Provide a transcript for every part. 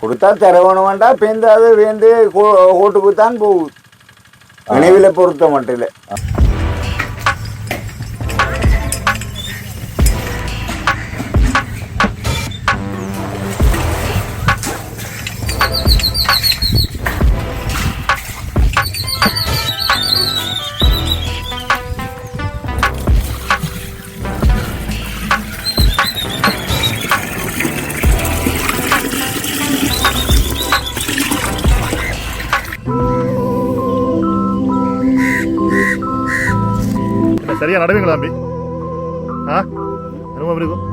கொடுத்தா தரவணும் வேண்டாம் இப்போ இந்த அது வேந்து ஓட்டுக்கு தான் போகுது. நினைவில் பொறுத்த மட்டும் இல்லை. சரியா நடுவீங்களா தம்பி? ஆ? அனுபவம் இருக்கும்?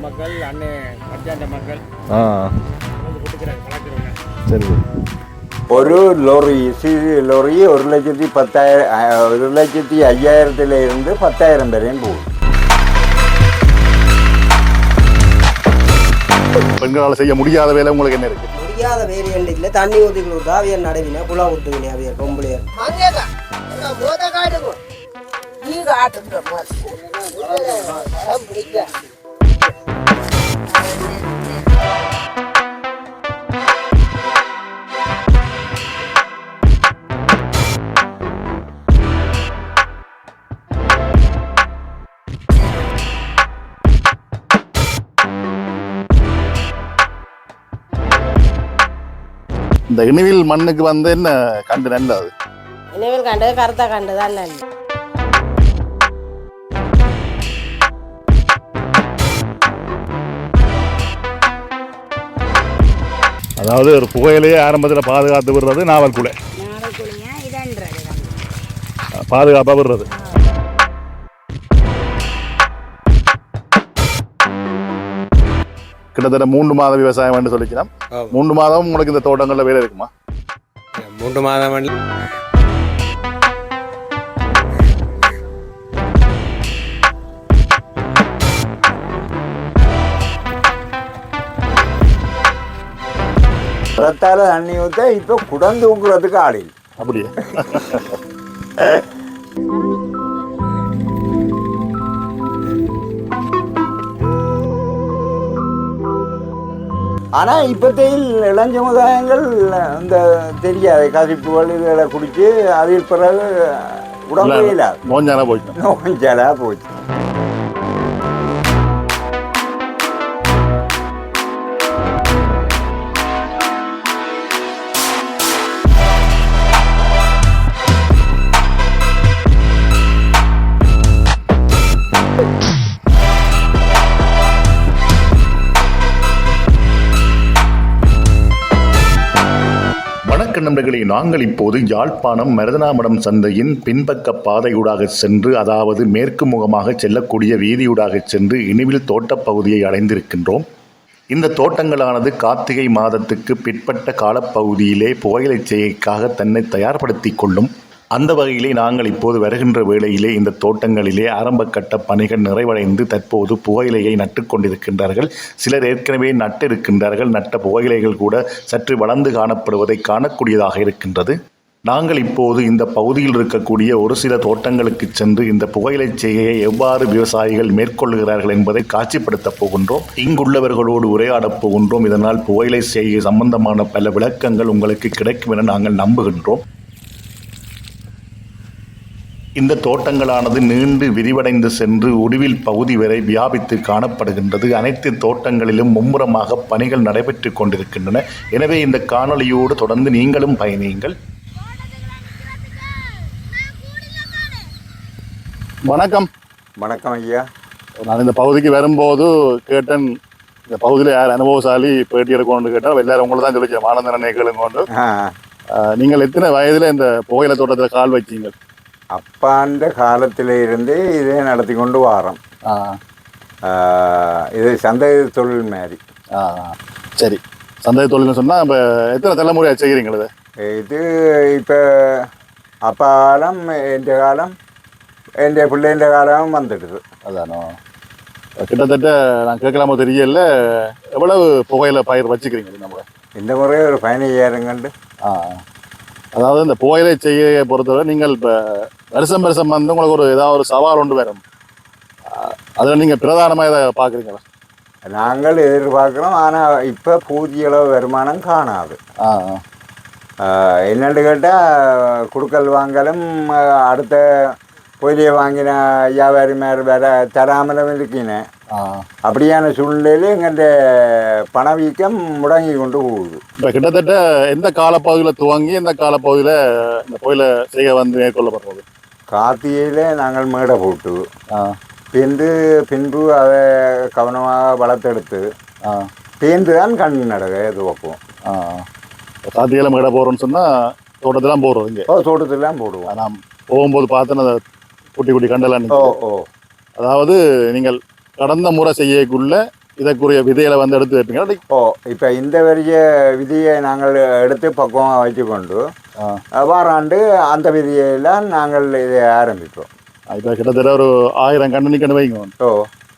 மக்கள் அண்ணன் மக்கள் ஆ. சரி ஒரு லொரி சிறு லொரி ஒரு லட்சத்தி பத்தாயிரம் ஒரு லட்சத்தி ஐயாயிரத்துல இருந்து பத்தாயிரம் வரையும் போகுது. பெண்களால் செய்ய முடியாத வேலை உங்களுக்கு என்ன இருக்கு? முடியாத வேரியண்ட் இல்லை. தண்ணி ஊற்றி கொடுத்தா அவியல் நடவினா குழா ஊற்றுவினே அவியல் பொம்பளையர் இந்த இனிவில் மண்ணுக்கு வந்து என்ன கண்டு நல்லது? இனிமேல் கண்டது கருத்தா கண்டதான் அதாவது ஒரு புகையிலேயே ஆரம்பத்தில் பாதுகாத்து விடுறது நாவல் குலை பாதுகாப்பாக விடுறது. கிட்டத்தட்ட மூன்று மாத விவசாயம் என்று சொல்லிக்கலாம். மூன்று மாதம் உங்களுக்கு இந்த தோட்டங்களில் வேலை இருக்குமா? மூன்று மாதம் ரத்தால தண்ணி ஊற்ற இப்போ குடம் தூக்குறதுக்கு ஆள் இல்லை. அப்படியே? ஆனால் இப்போத்தையில் இளஞ்சமுதாயங்கள் இந்த தெரியாது கசிப்புகள் இதுகளை குடித்து அதில் பிறகு உடம்பு நோஞ்சானா போயிட்டோம். நோஞ்சலா போச்சு நண்பர்களே நாங்கள் இப்போது யாழ்ப்பாணம் மருதனாமடம் சந்தையின் பின்பக்க பாதையூடாக சென்று அதாவது மேற்கு முகமாக செல்லக்கூடிய வீதியூடாக சென்று இனிவில் தோட்டப் பகுதியை அடைந்திருக்கின்றோம். இந்த தோட்டங்களானது கார்த்திகை மாதத்துக்கு பிற்பட்ட காலப்பகுதியிலே புகையிலைச் செய்கைக்காக தன்னை தயார்படுத்திக் கொள்ளும் அந்த வகையிலே நாங்கள் இப்போது வருகின்ற வேளையிலே இந்த தோட்டங்களிலே ஆரம்ப கட்ட பணிகள் நிறைவடைந்து தற்போது புகையிலையை நட்டு கொண்டிருக்கின்றார்கள். சிலர் ஏற்கனவே நட்டிருக்கின்றார்கள். நட்ட புகையிலைகள் கூட சற்று வளர்ந்து காணப்படுவதை காணக்கூடியதாக இருக்கின்றது. நாங்கள் இப்போது இந்த பகுதியில் இருக்கக்கூடிய ஒரு சில தோட்டங்களுக்கு சென்று இந்த புகையிலை செய்கையை எவ்வாறு விவசாயிகள் மேற்கொள்கிறார்கள் என்பதை காட்சிப்படுத்தப் போகின்றோம். இங்குள்ளவர்களோடு உரையாடப் போகின்றோம். இதனால் புகையிலை செய்கை சம்பந்தமான பல விளக்கங்கள் உங்களுக்கு கிடைக்கும் என நாங்கள் நம்புகின்றோம். இந்த தோட்டங்களானது நீண்டு விரிவடைந்து சென்று உடுவில் பகுதி வரை வியாபித்து காணப்படுகின்றது. அனைத்து தோட்டங்களிலும் மும்முரமாக பணிகள் நடைபெற்றுக் கொண்டிருக்கின்றன. எனவே இந்த காணொளியோடு தொடர்ந்து நீங்களும் பயணியுங்கள். வணக்கம். வணக்கம் ஐயா. நான் இந்த பகுதிக்கு வரும்போது கேட்டேன் இந்த பகுதியில் யார் அனுபவசாலி பேட்டி எடுக்கணும்னு கேட்டால் எல்லாரும் உங்களை தான் சொல்லிச்சேன் ஆனந்தரனை கேளுங்க ஆ, நீங்கள் எத்தனை வயதில் இந்த புகையிலை தோட்டத்தில் கால் வச்சீங்க? அப்பாண்ட காலத்தில் இருந்து இதே நடத்தி கொண்டு வாரோம். இது சந்தை தொழில் மாதிரி. சரி. சந்தை தொழில்னு சொன்னால் இப்போ எத்தனை தலைமுறையாக செய்கிறீங்க இது? இது இப்போ அப்பா காலம் எந்த காலம் என் பிள்ளைன்ற காலம் வந்துடுது. அதானோ? கிட்டத்தட்ட நான் கேட்கலாமோ தெரியல. எவ்வளவு புகையில பயிர் வச்சுக்கிறீங்க நம்ம? இந்த முறை ஒரு பதினையாயிரம் கண்டு. ஆ. அதாவது இந்த புகையிலை செய்ய பொறுத்தவரை நீங்கள் இப்போ வருஷம் வருஷம் வந்து உங்களுக்கு ஒரு ஏதாவது ஒரு சவால் ஒன்று வரும். அதில் நீங்கள் பிரதானமாக இதை பார்க்குறீங்களா? நாங்கள் எதிர்பார்க்குறோம். ஆனால் இப்போ பூஜ்ய அளவு வருமானம் காணாது. என்னன்னு கேட்டால் குடுக்கல் வாங்கலும் அடுத்த பொலியை வாங்கின வியாபாரிமார் வேற தராமலும் இருக்கினேன். அப்படியான சூழ்நிலையில் எங்கள்ட பணவீக்கம் முடங்கி கொண்டு போகுது. இப்போ கிட்டத்தட்ட எந்த காலப்பகுதியில் துவங்கி எந்த காலப்பகுதியில் இந்த கோயிலை செய்ய வந்து மேற்கொள்ளப்படுறது? கார்த்திகையில் நாங்கள் மேடை போட்டு பின்பு பின்பு அதை கவனமாக வளர்த்தெடுத்து பேந்து தான் கண் நடக்க துவக்குவோம் ஆ. கார்த்திகையில் மேடை போகிறோன்னு சொன்னால் தோட்டத்தெல்லாம் போகிறோம் இங்கே? ஓ தோட்டத்துலாம் போடுவோம். நான் போகும்போது பார்த்தேன் அந்த குட்டி குட்டி கண்டெல்லாம் ஓ. ஓ. அதாவது நீங்கள் கடந்த முறை செய்யக்குள்ள இதற்குரிய விதைகளை வந்து எடுத்து வைப்பீங்க. ஓ இப்போ இந்த வரிய விதியை நாங்கள் எடுத்து பக்குவமாக வச்சுக்கொண்டு வாராண்டு அந்த விதியெல்லாம் நாங்கள் இதை ஆரம்பிப்போம். இப்போ கிட்டத்தட்ட ஒரு ஆயிரம் கண்டு நிற்கணும் வைங்க. ஓ.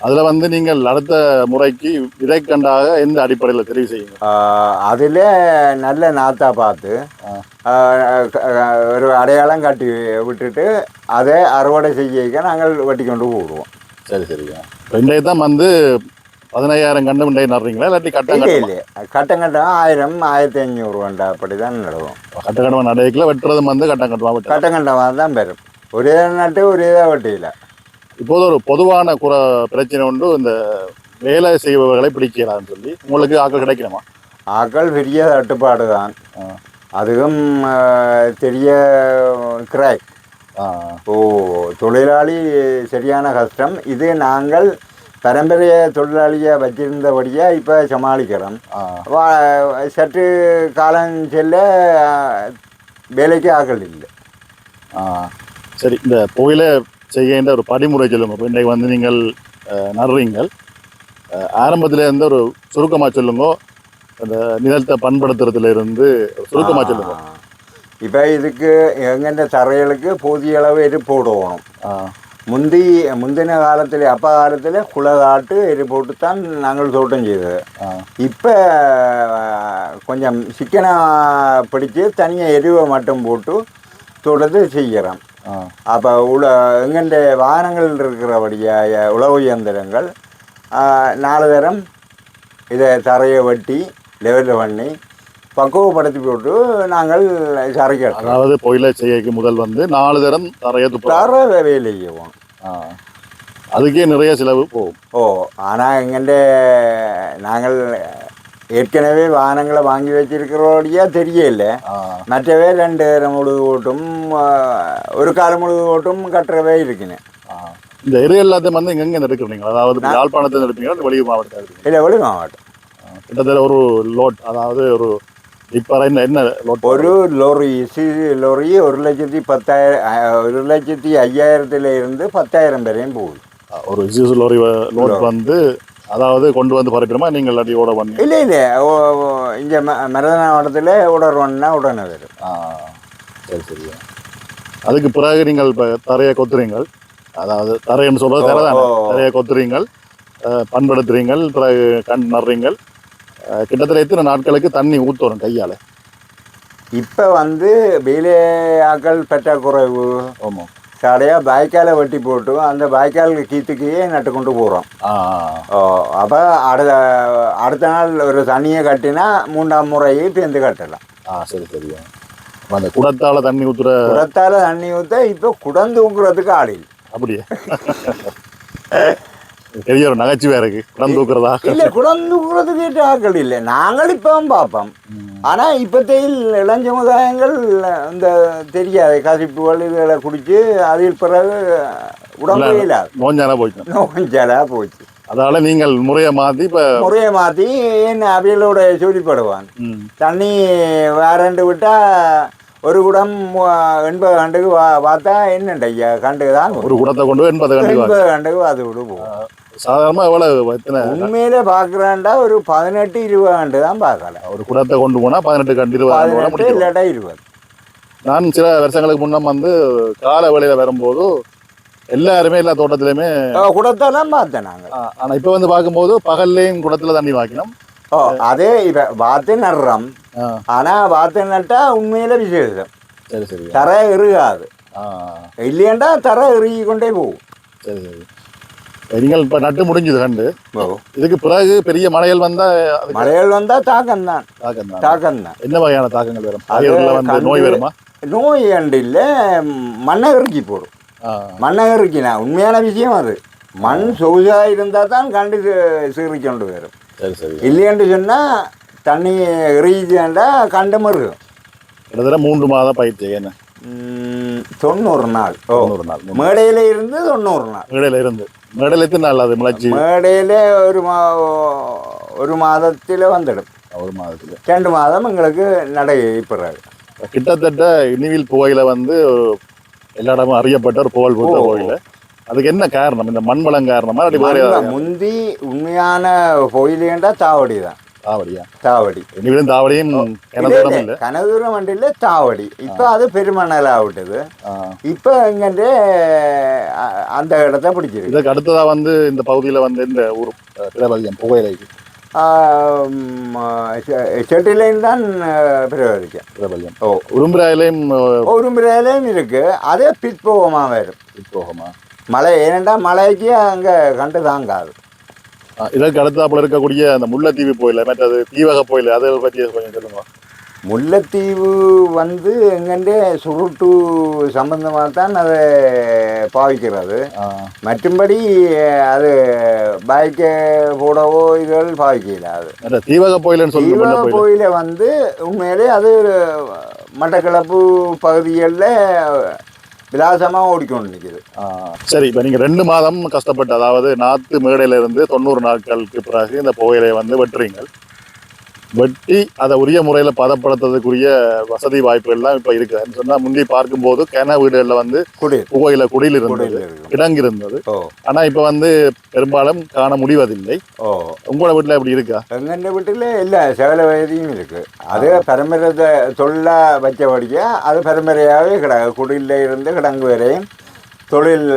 அதில் வந்து நீங்கள் அடுத்த முறைக்கு விதைக்கண்டாக எந்த அடிப்படையில் தெரிவு செய்யுங்க? அதில் நல்ல நாத்தா பார்த்து ஒரு அடையாளம் காட்டி விட்டுட்டு அதை அறுவடை செய்ய நாங்கள் வெட்டி கொண்டு போடுவோம். சரி சரிங்க. இன்றைய தான் வந்து பதினையாயிரம் கண்டு இன்றைய நடுறீங்களா? இல்லாட்டி கட்டம் இல்லை கட்டமா? கட்டம் கட்டம் ஆயிரம் ஆயிரத்தி ஐநூறு வேண்டா அப்படி தான் நடுவோம். கட்ட கட்டமாக நடைக்கல வெட்டுறதும் வந்து கட்டம் கட்டமாக கட்டம் கட்டமாக தான் பெறும். ஒரே நட்டு ஒரே வெட்டியில. இப்போது ஒரு பொதுவான குற பிரச்சனை உண்டு. இந்த வேலை செய்பவர்களை பிடிக்கலாம்னு சொல்லி உங்களுக்கு ஆக்கள் கிடைக்கணுமா? ஆக்கள் பெரிய தட்டுப்பாடு தான். அதுவும் பெரிய கிராக் ஓ தொழிலாளி சரியான கஷ்டம். இது நாங்கள் பரம்பரைய தொழிலாளியை வச்சிருந்தபடியே இப்போ சமாளிக்கிறோம். சற்று காலம் செல்ல வேலைக்கு ஆக்கள் இல்லை. சரி இந்த புகையில செய்கின்ற ஒரு படிமுறை சொல்லுங்க இப்போ இன்றைக்கு வந்து நீங்கள் நடுறீங்கள். ஆரம்பத்துல இருந்து ஒரு சுருக்கமாக சொல்லுங்க. அந்த நிலத்தை பண்படுத்துறதுல இருந்து ஒரு சுருக்கமாக சொல்லுங்க. போதிய அளவு எரு போடணும் ஆ முந்தி முந்தின காலத்தில் அப்பா காலத்தில் குளதாட்டு எரு போட்டு தான் நாங்கள் தோட்டம் செய்தது ஆ இப்போ கொஞ்சம் சிக்கனாக பிடிச்சி தனியாக எருவை மட்டும் போட்டு தோட்டத்தை செய்கிறோம் அப்போ உல எங்கெண்ட வாகனங்கள் இருக்கிறபடியாக உழவு இயந்திரங்கள் நாலு தரம் இதை தரையை வெட்டி லெவலில் பண்ணி பக்குவப்படுத்தி போட்டு நாங்கள் சரை கட்டுறோம் அதாவது புகையில செய்யக்கு முதல் வந்து நாலு தரம் தரைய தர வேலை செய்வோம். அதுக்கே நிறைய செலவு போகும். ஓ ஆனால் எங்கள்ட நாங்கள் ஏற்கனவே வாகனங்களை வாங்கி வச்சிருக்கிறோடையா தெரியல. மற்றவே ரெண்டு நேரம் முழுது ஓட்டும் ஒரு காலம் முழுது ஓட்டும் கட்டுறவே இருக்குன்னு. இந்த எரு எல்லாத்தையும் வந்து எங்கெங்க எடுக்கிறீங்க அதாவது யாழ்ப்பாணத்தில் எடுப்பீங்களா மாவட்டத்தில் எடுப்பீங்க இல்லை வெளி மாவட்டம். கிட்டத்தட்ட ஒரு லோட் அதாவது ஒரு டிப்பரை என்ன ஒரு லோரி சி லோரி ஒரு லட்சத்தி பத்தாயிரம் ஒரு லட்சத்தி ஐயாயிரத்துல இருந்து பத்தாயிரம் வரையும் போகுது. ஒரு இசுசு லோரி லோட் வந்து அதாவது கொண்டு வந்து பரப்பிடுமா? நீங்கள் இல்லாட்டி ஓட பண்ணி இல்லை இல்லை. இங்கே ம மரதனாவட்டத்தில் உடறோன்னா உடனே வரும். ஆ சரி சரி. அதுக்கு பிறகு நீங்கள் இப்போ தரையை கொத்துறீங்கள். அதாவது தரைன்னு சொல்றது தரை தானே. தரையை கொத்துறீங்கள் பண்படுத்துறீங்கள் பிறகு கண் நடுறீங்கள் கிட்டத்தட்ட எத்தனை நாட்களுக்கு தண்ணி ஊற்றுறோம் கையால்? இப்போ வந்து வேலை ஆக்கள் பற்றாக்குறைவு. ஆமாம் சாடையாக பாய்க்காலை வெட்டி போட்டு அந்த பாய்க்கால் கீத்துக்கையே நட்டு கொண்டு போகிறோம் ஆ அப்போ அடுத்த அடுத்த நாள் ஒரு தண்ணியை கட்டினா மூன்றாம் முறையை பேந்து கட்டலாம். ஆ சரி சரி. அந்த குடத்தால் தண்ணி ஊற்றுற குடத்தால் தண்ணி ஊற்ற இப்போ குடம் தூக்குறதுக்கு ஆள் அப்படியே? பெரிய ஒரு நகைச்சுவையா இருக்கு. குடம் தூக்குறதா? இல்லை குடம் தூக்குறதுக்கு ஆட்கள் இல்லை. நாங்கள் இப்போ பார்ப்போம். ஆனால் இப்போத்தையில் இளஞ்சமுதாயங்கள் இந்த தெரியாது கசிப்புகள் இதுகளை குடித்து அதில் பிறகு உடம்பு இல்லாது நோஞ்சானா போயிட்டோம். நோஞ்சலாக போச்சு. அதால நீங்கள் முறையை மாற்றி இப்போ முறையை மாற்றி என்ன அவியலோட சொல்லிப்படுவான் ம். தண்ணி வேறண்டு விட்டால் ஒரு குடம் எண்பது கண்டுக்கு வா பார்த்தா என்னண்ட ஐயா கண்டுக்கு தான் ஒரு குடத்தை கொண்டு எண்பது கண்டிப்பாக எண்பது கண்டுக்கு அது விடு போகும் சாதாரணமாக எவ்வளோ எத்தனை? உண்மையிலே பார்க்குறாண்டா ஒரு பதினெட்டு இருபது கண்டு தான் பார்க்கல. ஒரு குடத்தை கொண்டு போனால் பதினெட்டு கண்டு இருபது இல்லாட்டா இருபது. நான் சில வருஷங்களுக்கு முன்ன வந்து கால வேலையில் வரும்போது எல்லாருமே எல்லா தோட்டத்திலையுமே அஹ் குடத்தெல்லாம் பார்த்தேன் நாங்கள் ஆனால் இப்போ வந்து பார்க்கும்போது பகல்லையும் குடத்தில் தண்ணி வாக்கினோம் ஓ அதே இப்போ வாத்து நடுறோம் ஆனால் வாத்து நட்டா உண்மையில விசேஷம் சரி சரி தரை ஆ இல்லையாண்டா தரை இறுகி கொண்டே போகும் சரி சரி நீங்கள் இப்ப நட்டு முடிஞ்சது கண்டு இதுக்கு பிறகு பெரிய மழைகள் வந்தா அதுக்கு மழைகள் வந்தால் தாக்கம் தான் தாக்கம் தான். தாக்கம் தான் என்ன வகையான தாக்கங்கள் வரும் வந்து நோய் வருமா நோய் அண்டு இல்லை மண்ணகரிக்கி போடும் மண்ணகரிக்கினா உண்மையான விஷயம் அது மண் சொகுசாக இருந்தால் தான் கண்டு சீறி கொண்டு வரும் சரி சரி. இல்லைன்னு சொன்னால் தண்ணி எறிஞ்சுண்டா கண்டு மருகும் கிட்டத்தட்ட மூன்று மாதம் பயிற்சி என்ன தொண்ணூறு நாள். தொண்ணூறு நாள் மேடையில் இருந்து தொண்ணூறு நாள். மேடையில இருந்து. மேடையில எத்தனை நாள் அது முளைச்சி மேடையில் ஒரு மா ஒரு மாதத்தில் வந்துடும். ஒரு மாதத்துல. ரெண்டு மாதம் எங்களுக்கு நடை பிறகு கிட்டத்தட்ட இனிவில் புகையில வந்து எல்லா இடமும் அறியப்பட்ட ஒரு புகழ் பூத்த ஓ. அதுக்கு என்ன காரணம்? இந்த காரணமா? வேற மண்ல ஏதாவது முந்தி உண்மையான கோயிலேண்டா தாவடி தான். தாவடியா? தாவடி. இனிவிலும் தாவடியும் கனதூரம் வண்டியில் தாவடி. இப்போ அது பெருமணல் ஆகிட்டது ஆ. இப்போ இங்கே அந்த இடத்த பிடிச்சிருக்கு. இதுக்கு அடுத்ததா வந்து இந்த பகுதியில வந்து இந்த ஊர் பிரபல்யம் புகையிலைக்கு. செட்டிலையும் தான் பிரயோகிக்கும் பிரபல்யம் ஓ. உரும்புராயிலையும் ஒரு முறையிலையும் இருக்கு. அதே பிற்போகமாக வரும். போகமா மழை ஏனெண்டா மழைக்கு அங்கே கண்டு தாங்காது. இதற்கு அடுத்தாப்புல இருக்கக்கூடிய அந்த முல்லைத்தீவு கோயில் மற்றது தீவக கோயில் அதை பற்றி கொஞ்சம் சொல்லுங்க. முல்லைத்தீவு வந்து எங்கண்டே சுருட்டு சம்பந்தமாக தான் அதை பாவிக்கிறது. மற்றும்படி அது பைக்கு போடவோ இதுகள் பாவிக்கல அது. தீவக கோயில்னு சொல்லுங்க தீவக கோயிலை வந்து உண்மையிலே அது மட்டக்களப்பு பகுதிகளில் விலாசமாக ஓடிக்கொண்டு நிற்கிது சரி இப்போ நீங்கள் ரெண்டு மாதம் கஷ்டப்பட்டு அதாவது நாற்று மேடையிலிருந்து தொண்ணூறு நாட்களுக்கு பிறகு இந்த புகையிலையை வந்து வெட்டுறீங்க. வெட்டி அதை உரிய முறையில் பதப்படுத்துறதுக்குரிய வசதி வாய்ப்புகள்லாம் இப்போ இருக்குதுன்னு சொன்னால் முந்தி பார்க்கும்போது கிண வீடுகளில் வந்து புகையில குடியில் இருந்தது. கிடங்கு இருந்தது. ஆனால் இப்போ வந்து பெரும்பாலும் காண முடிவதில்லை. உங்களோட வீட்டில் எப்படி இருக்கா? எங்கள் வீட்டில்? இல்லை சேவல வயதியும் இருக்குது அது பரம்பரை தொழிலாக வச்சபடியா அது பரம்பரையாகவே கிடக்கு. குடியில் இருந்து கிடங்கு வரையும் தொழில்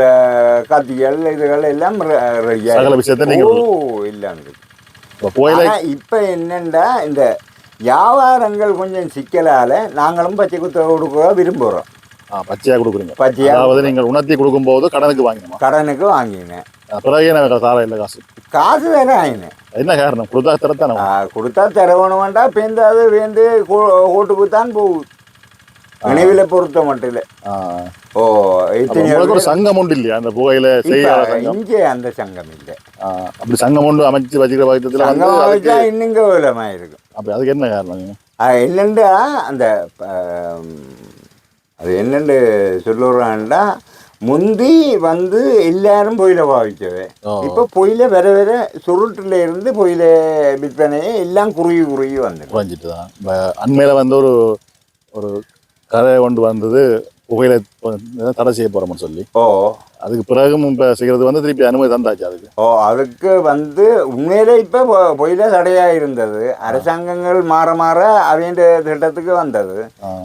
கத்திகள் இதுகள் எல்லாம் ரெடியாக சகல விஷயத்தை ஓ இருக்கு இப்போ புகையிலை ஆனா இப்ப என்னண்டா இந்த வியாபாரங்கள் கொஞ்சம் சிக்கலால நாங்களும் பச்சை குத்த கொடுக்க விரும்புகிறோம் ஆ, பச்சையா கொடுக்குறீங்க. பச்சையா அதாவது நீங்கள் உணர்த்தி கொடுக்கும்போது கடனுக்கு வாங்கணுமா கடனுக்கு வாங்கினேன். பிறகு எனக்கு சாரம் இல்லை காசு. காசு வேற வாங்கினேன் என்ன காரணம்? கொடுத்தா திறத்தானே ஆ, கொடுத்தா தரவணுமெண்டா பேருந்து அது வேந்து ஓட்டுக்கு தான் போகுது. நினைவில் பொறுத்த மட்டும். ஓ ஒரு சங்கம் உண்டு இல்லையா? அந்த புகையில இங்கே அந்த சங்கம் இல்லை. அப்படி சங்கம் ஒன்று அமைச்சு வச்சுக்கிற பட்சத்தில் வந்து சங்கம் வச்சா இன்னும் கவலமாக இருக்கும். அப்படி அதுக்கு என்ன காரணம்? என்னண்டா அந்த அது என்னண்டு சொல்லுறான்டா முந்தி வந்து எல்லாரும் பொயில பாவிச்சது. ஓ. இப்போ பொயில வர வர சுருட்டுல இருந்து பொயில விற்பனையே எல்லாம் குறுகி குறுகி வந்துடும் குறைஞ்சிட்டு தான். அண்மையில் வந்து ஒரு ஒரு கதை கொண்டு வந்தது புகையில தடை செய்ய போகிறோம்னு சொல்லி. ஓ. அதுக்கு பிறகும் இப்போ செய்கிறது வந்து திருப்பி அனுமதி தந்தாச்சு அதுக்கு. ஓ அதுக்கு வந்து உண்மையிலே இப்போ பொயில தடையாக இருந்தது அரசாங்கங்கள் மாற மாற அவங்க திட்டத்துக்கு வந்தது.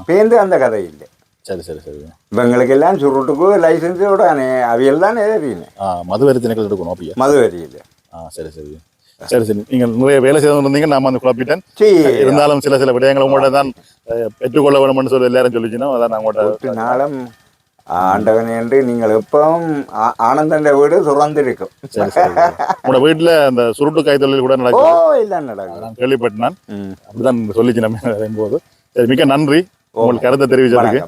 பேருந்து அந்த கதை இல்லை. சரி சரி சரி. இவங்களுக்கெல்லாம் சுருட்டுக்கு லைசன்ஸ் விடானே அவையில் தான் எழுதினேன் ஆ மதுவரி திணைக்கள் எடுக்கணும் அப்படியா மதுவரியில் ஆ சரி சரி. சரி சரி. நீங்கள் நிறைய வேலை செய்து இருந்தீங்க நான் வந்து குழப்பிட்டேன் இருந்தாலும் சில சில விடயங்களை உங்கள்கிட்ட தான் பெற்றுக்கொள்ள வேணும்னு சொல்லி எல்லாரும் சொல்லிச்சுன்னா அதான் நான் உங்கள்கிட்ட நாளும் ஆண்டவன் என்று நீங்கள் எப்பவும் ஆனந்தண்ட வீடு சரி சரி. உங்களோட வீட்டில் அந்த சுருட்டு கைத்தொழில் கூட நடக்கும் கேள்விப்பட்டேன். அப்படிதான் சொல்லிச்சு நம்ம வரும்போது சரி மிக்க நன்றி. உங்களுக்கு கருத்தை தெரிவிச்சதுக்கு.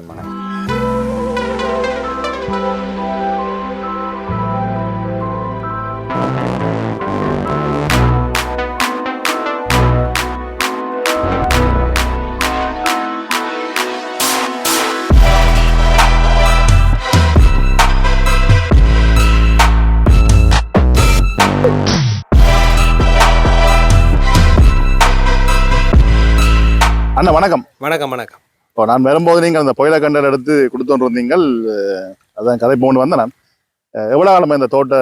அண்ணா வணக்கம். வணக்கம் வணக்கம். இப்போ நான் வரும்போது நீங்கள் அந்த புயல கண்டல் எடுத்து கொடுத்து வந்தீங்கள் அஹ், அதான் கதை போகணும் வந்தேன் நான். அஹ், எவ்வளவு காலமா இந்த தோட்ட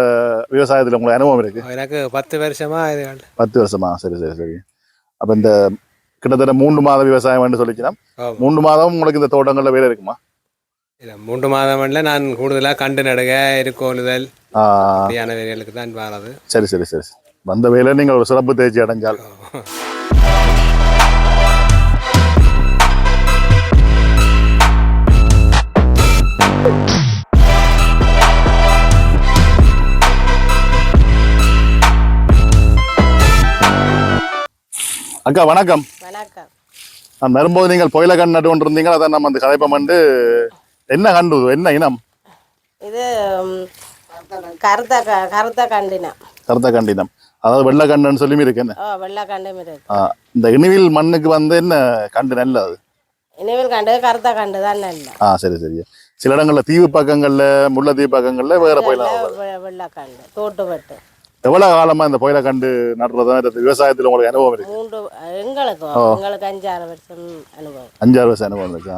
விவசாயத்தில் உங்களுக்கு அனுபவம் இருக்கு? எனக்கு பத்து வருஷமா இது பத்து வருஷமா? சரி சரி சரி. அப்போ இந்த கிட்டத்தட்ட மூன்று மாத விவசாயம் சொல்லிச்சுன்னா ஆமா. மூன்று மாதம் உங்களுக்கு இந்த தோட்டங்கள்ல வேலை இருக்குமா? இல்ல, மூன்று மாதம்ல நான் கூடுதலாக கண்டு நடுக அப்படியான வேலைகளுக்கு தான் வர்றது. சரி சரி சரி. வந்த வேலை நீங்கள் ஒரு சிறப்பு தேர்ச்சி அடைஞ்சால். அக்கா வணக்கம். வணக்கம். வரும்போது நீங்கள் புயல கண்டு நட்டு கொண்டு இருந்தீங்க அதான் நம்ம அந்த கதைப்பம் வந்து என்ன கண்டு என்ன இனம்? இது கருத்த கருத்த கண்டினம் கருத்த கண்டினம் அதாவது வெள்ளை கண்டுன்னு சொல்லி இருக்கு என்ன? வெள்ளை கண்டும் இருக்கு. இந்த இனிவில் மண்ணுக்கு வந்து என்ன கண்டு நல்ல அது? இனிமேல் கண்டு கருத்த கண்டு தான் நல்ல ஆ சரி சரி. சில இடங்கள்ல தீவு பக்கங்கள்ல முல்லைத்தீவு பக்கங்கள்ல வேற புயலாம் வெள்ளை- வெள்ளை கண்டு தோட்டு வெட்டு எவ்வளவு காலமா இந்த புயல கண்டு நடுறதா? இந்த விவசாயத்துல உங்களுக்கு அனுபவம் இருக்கு. மூன்று எங்களுக்கு எங்களுக்கு அஞ்சாறு வருஷம் அனுபவம். அஞ்சாறு வருஷம் அனுபவம் இருக்கா?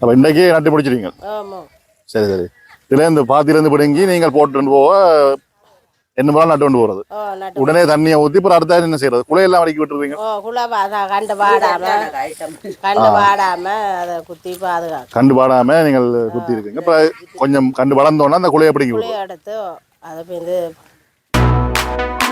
அப்ப இன்றைக்கே நட்டு முடிச்சிருக்கீங்க ஆமாம் சரி சரி. இதுல இந்த பாத்தியிலேருந்து பிடுங்கி நீங்கள் போட்டு போக என்ன போல நட்டு கொண்டு போறது. உடனே தண்ணியை ஊத்தி அப்புறம் அடுத்த என்ன செய்யறது? குளையெல்லாம் வடிக்கி விட்டுருவீங்க. கண்டு பாடாம கண்டு பாடாம அதை குத்தி பாதுகாக்கும். கண்டு பாடாம நீங்கள் குத்தி இருக்கீங்க. இப்ப கொஞ்சம் கண்டு வளர்ந்தோன்னா அந்த விடுவோம் புளியை எடுத்து அதை வந்து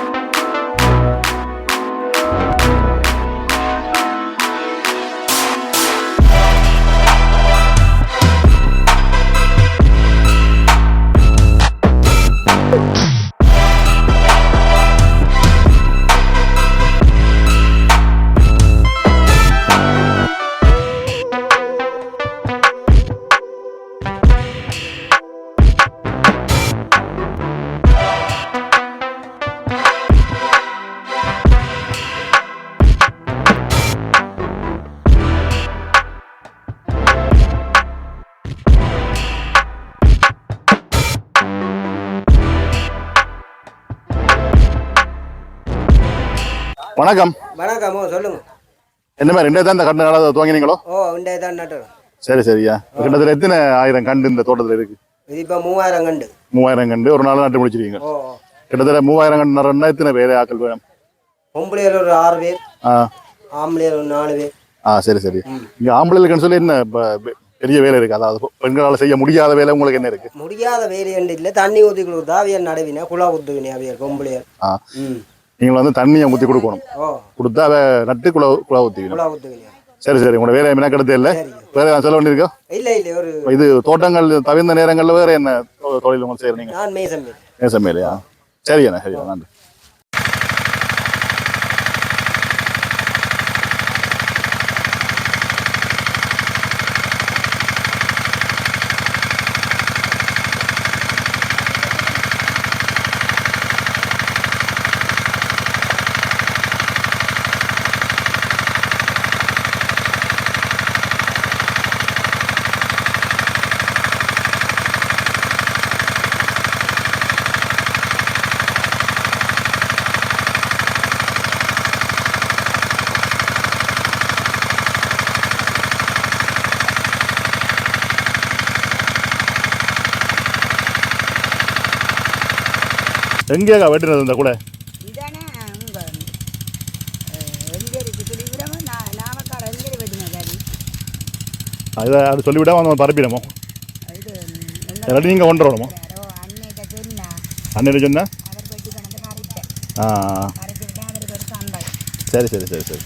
வணக்கம். வணக்கம் ஓ சொல்லுங்க. என்ன மாதிரி ரெண்டே தான் இந்த கண்டு நட துவங்கினீங்களோ? ஓ உண்டே தான் நட்டுறோம் சரி சரியா கிட்டத்தட்ட எத்தனை ஆயிரம் கண்டு இந்த தோட்டத்துல இருக்கு? இது இப்போ மூவாயிரம் கண்டு. மூவாயிரம் கண்டு. ஒரு நாள் நட்டு முடிச்சிருக்கீங்க கிட்டத்தட்ட மூவாயிரம் கண்டு நடனா எத்தனை பேர் ஆக்கள் வேணும்? பொம்பளையர் ஒரு ஆறு பேர். ஆ. ஆம்பளையர் ஒரு நாலு பேர். ஆ சரி சரி. இங்க ஆம்பளைகளுக்குன்னு சொல்லி என்ன பெரிய வேலை இருக்கு? அதாவது பெண்களால் செய்ய முடியாத வேலை உங்களுக்கு என்ன இருக்கு? முடியாத வேலையண்டு இல்லை. தண்ணி ஊற்றி கொடுத்தா அவியல் நடுவினா குழா ஊற்றுவினே அவியல் பொம்பளையர் நீங்கள் வந்து தண்ணியை ஊற்றி கொடுக்கணும்? கொடுத்தா அதை நட்டு ஊற்றிக்கணும் குழா ஊற்றுவினே சரி சரி. உங்களோட வேலை என்ன கிடைத்தே இல்லை. வேற நான் சொல்ல வேண்டியிருக்கோ? இல்லை இல்லை. ஒரு இது தோட்டங்கள் தவிர்ந்த நேரங்களில் வேற என்ன தொழில் உங்களுக்கு செய்யறீங்க? நான் மேசம் இல்லையா சரியாண்ணா சரியா நன்றி. எங்கேயா வெட்டுறது இந்த கூட? இதானே நான் எங்கே அதை அது சொல்லிவிட்டா வந்து பரப்பிடமோ இது நீங்கள் கொண்டு வரணுமோ? ஓ அன்னைகிட்ட சொன்னா. அண்ணன் சொன்னா? அவர் வெட்டி கணக்கு கரைத்தேன் ஆ. சரி சரி சரி சரி.